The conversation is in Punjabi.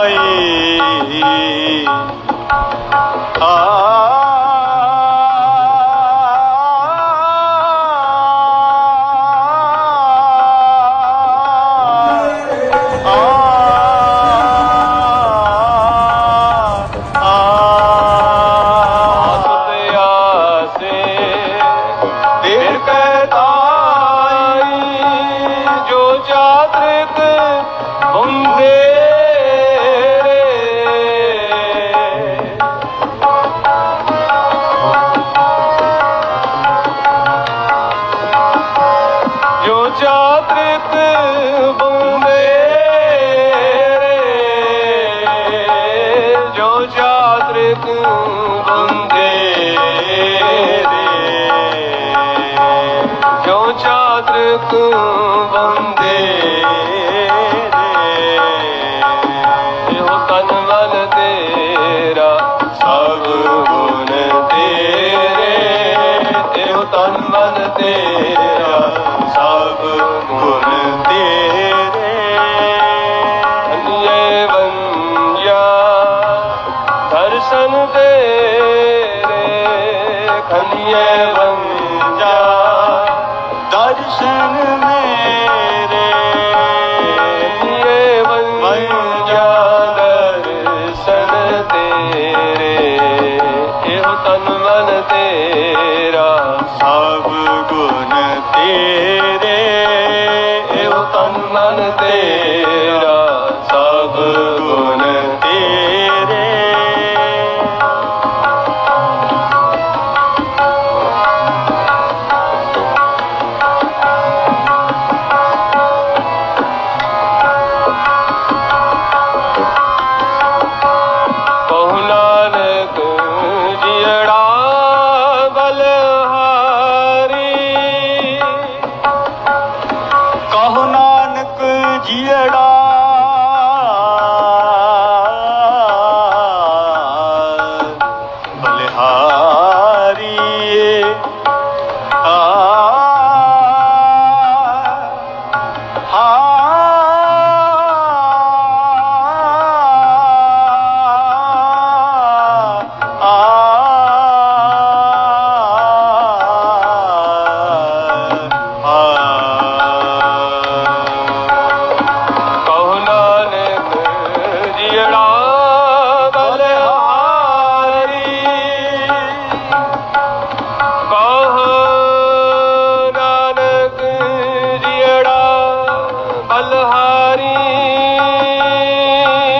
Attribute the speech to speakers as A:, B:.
A: ਆਈ ਆ ਆਸਤੇ ਜੋ ਬੰਦੇ ਰੇ। ਜੋ ਜਾਤ੍ਰਿਕ ਬੰਦੇ ਰੇ। ਜੋ ਜਾਤ੍ਰਿਕ ਬੰਦੇ ਤਨ ਮਨ ਤੇਰਾ ਸਭ ਗੁਣ ਤੇਰੇ। ਅਨਿਏ ਵੰਜਾ ਦਰਸ਼ਨ ਤੇਰੇ। ਖਨੀਏ ਵੰਜਾ ਦਰਸ਼ਨ ਮੇਰੇ ਤੇਰੇ ਇਹੋ ਮਨ ਤੇਰਾ ਸਭ ਗੁਣ ਤੇਰੇ। ਕਹੁ ਨਾਨਕ ਜਿੜਾ ਜੀੜਾ ਬਲਿਹਾਰੀਏ ਆ। ਹਾ